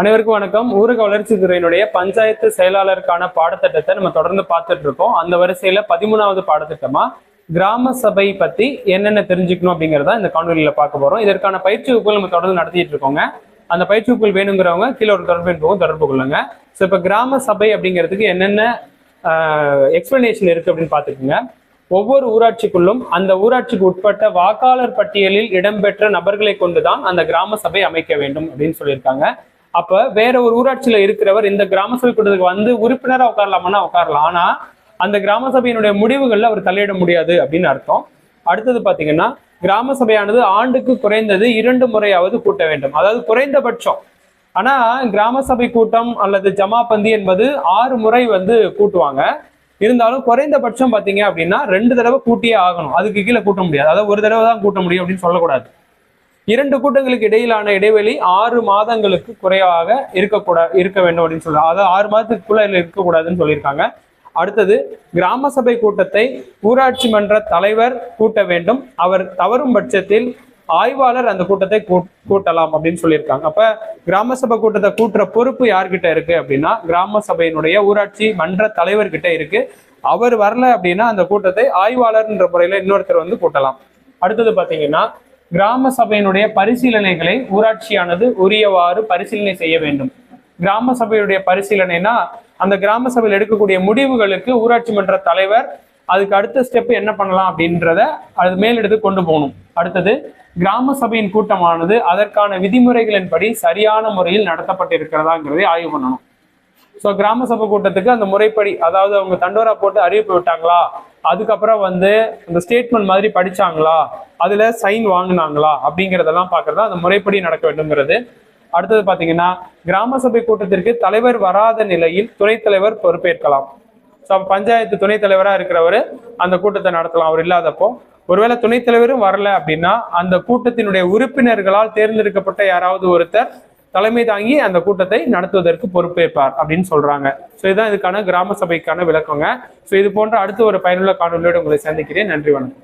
அனைவருக்கும் வணக்கம். ஊரக வளர்ச்சித்துறையினுடைய பஞ்சாயத்து செயலாளருக்கான பாடத்திட்டத்தை நம்ம தொடர்ந்து பார்த்துட்டு இருக்கோம் அந்த வரிசையில பதிமூணாவது பாடத்திட்டமா கிராம சபை பத்தி என்னென்ன தெரிஞ்சுக்கணும் அப்படிங்கறத இந்த காணொலியில பார்க்க போறோம். இதற்கான பயிற்சி வகுப்புகள் நம்ம தொடர்ந்து நடத்திட்டு இருக்கோங்க. அந்த பயிற்சி வகுப்புகள் வேணுங்கிறவங்க கீழே ஒரு தொடர்பு என்பவும் தொடர்பு கொள்ளுங்க. ஸோ இப்போ கிராம சபை அப்படிங்கிறதுக்கு என்னென்ன எக்ஸ்பிளனேஷன் இருக்கு அப்படின்னு பார்த்துக்குங்க. ஒவ்வொரு ஊராட்சிக்குள்ளும் அந்த ஊராட்சிக்கு உட்பட்ட வாக்காளர் பட்டியலில் இடம்பெற்ற நபர்களை கொண்டுதான் அந்த கிராம சபை அமைக்க வேண்டும் அப்படின்னு சொல்லியிருக்காங்க. அப்ப வேற ஒரு ஊராட்சியில இருக்கிறவர் இந்த கிராம சபை கூட்டத்துக்கு வந்து உறுப்பினரா உட்காரலாமான்னா உட்காரலாம். ஆனா அந்த கிராம சபையினுடைய முடிவுகள்ல அவர் தலையிட முடியாது அப்படின்னு அர்த்தம். அடுத்தது பாத்தீங்கன்னா கிராம சபையானது ஆண்டுக்கு குறைந்தது இரண்டு முறையாவது கூட்ட வேண்டும். அதாவது குறைந்தபட்சம். ஆனா கிராம சபை கூட்டம் அல்லது ஜமாபந்தி என்பது ஆறு முறை வந்து கூட்டுவாங்க. இருந்தாலும் குறைந்தபட்சம் பாத்தீங்க அப்படின்னா ரெண்டு தடவை கூட்டியே ஆகணும். அதுக்கு கீழே கூட்ட முடியாது. அதாவது ஒரு தடவை தான் கூட்ட முடியும் அப்படின்னு சொல்லக்கூடாது. இரண்டு கூட்டங்களுக்கு இடையிலான இடைவெளி ஆறு மாதங்களுக்கு குறைவாக இருக்கக்கூடாது இருக்க வேண்டும் அப்படின்னு சொல்றாங்க அதாவது ஆறு மாதத்துக்குள்ள இருக்கக்கூடாதுன்னு சொல்லியிருக்காங்க. அடுத்தது கிராம சபை கூட்டத்தை ஊராட்சி மன்ற தலைவர் கூட்ட வேண்டும். அவர் தவறும் பட்சத்தில் ஆய்வாளர் அந்த கூட்டத்தை கூட்டலாம் அப்படின்னு சொல்லியிருக்காங்க. அப்ப கிராம சபை கூட்டத்தை கூட்டுற பொறுப்பு யார்கிட்ட இருக்கு அப்படின்னா கிராம சபையினுடைய ஊராட்சி மன்ற தலைவர்கிட்ட இருக்கு. அவர் வரல அப்படின்னா அந்த கூட்டத்தை ஆய்வாளர்ன்ற முறையில இன்னொருத்தர் வந்து கூட்டலாம். அடுத்தது பாத்தீங்கன்னா கிராம சபையினுடைய பரிசீலனைகளை ஊராட்சியானது உரியவாறு பரிசீலனை செய்ய வேண்டும். கிராம சபையுடைய பரிசீலனைனா அந்த கிராம சபையில் எடுக்கக்கூடிய முடிவுகளுக்கு ஊராட்சி மன்ற தலைவர் அதுக்கு அடுத்த ஸ்டெப் என்ன பண்ணலாம் அப்படின்றத அது மேலெடுத்து கொண்டு போகணும். அடுத்தது கிராம சபையின் கூட்டமானது அதற்கான விதிமுறைகளின்படி சரியான முறையில் நடத்தப்பட்டிருக்கிறதாங்கிறதை ஆய்வு பண்ணணும். ஸோ கிராம சபை கூட்டத்துக்கு அந்த முறைப்படி அதாவது அவங்க தண்டோரா போட்டு அறிவிப்பு விட்டாங்களா அதுக்கப்புறம் வந்து அந்த ஸ்டேட்மெண்ட் மாதிரி படிச்சாங்களா? அதுல சைன் வாங்கினாங்களா? அப்படிங்கறதெல்லாம் பார்க்கறது அந்த முறைப்படி நடக்க வேண்டும்ங்கிறது. அடுத்தது பாத்தீங்கன்னா கிராம சபை கூட்டத்திற்கு தலைவர் வராத நிலையில் துணைத் தலைவர் பொறுப்பேற்கலாம். ஸோ பஞ்சாயத்து துணைத் தலைவரா இருக்கிறவர் அந்த கூட்டத்தை நடத்தலாம். அவர் இல்லாதப்போ ஒருவேளை துணைத் தலைவரும் வரல அப்படின்னா அந்த கூட்டத்தினுடைய உறுப்பினர்களால் தேர்ந்தெடுக்கப்பட்ட யாராவது ஒருத்தர் தலைமை தாங்கி அந்த கூட்டத்தை நடத்துவதற்கு பொறுப்பேற்பார் அப்படின்னு சொல்றாங்க. ஸோ இதுதான் இதுக்கான கிராம சபைக்கான விளக்கங்க. ஸோ இது போன்ற அடுத்து ஒரு பயனுள்ள காணொலியோடு உங்களை சந்திக்கிறேன். நன்றி வணக்கம்.